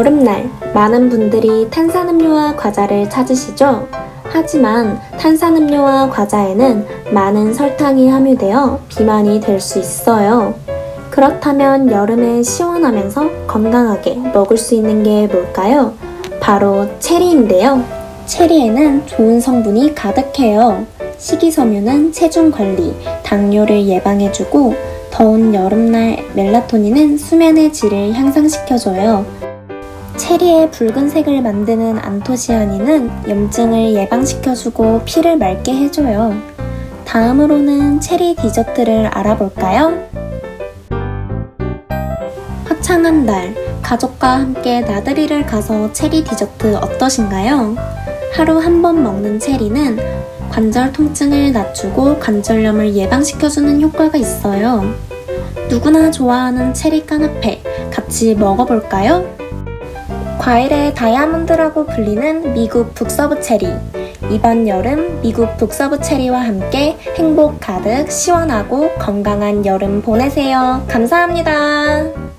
여름날 많은 분들이 탄산음료와 과자를 찾으시죠? 하지만 탄산음료와 과자에는 많은 설탕이 함유되어 비만이 될 수 있어요. 그렇다면 여름에 시원하면서 건강하게 먹을 수 있는 게 뭘까요? 바로 체리인데요. 체리에는 좋은 성분이 가득해요. 식이섬유는 체중 관리, 당뇨를 예방해주고 더운 여름날 멜라토닌은 수면의 질을 향상시켜줘요. 체리의 붉은색을 만드는 안토시아닌은 염증을 예방시켜주고 피를 맑게 해줘요. 다음으로는 체리 디저트를 알아볼까요? 화창한 날, 가족과 함께 나들이를 가서 체리 디저트 어떠신가요? 하루 한 번 먹는 체리는 관절 통증을 낮추고 관절염을 예방시켜주는 효과가 있어요. 누구나 좋아하는 체리 까나페 같이 먹어볼까요? 과일의 다이아몬드라고 불리는 미국 북서부 체리. 이번 여름 미국 북서부 체리와 함께 행복 가득 시원하고 건강한 여름 보내세요. 감사합니다.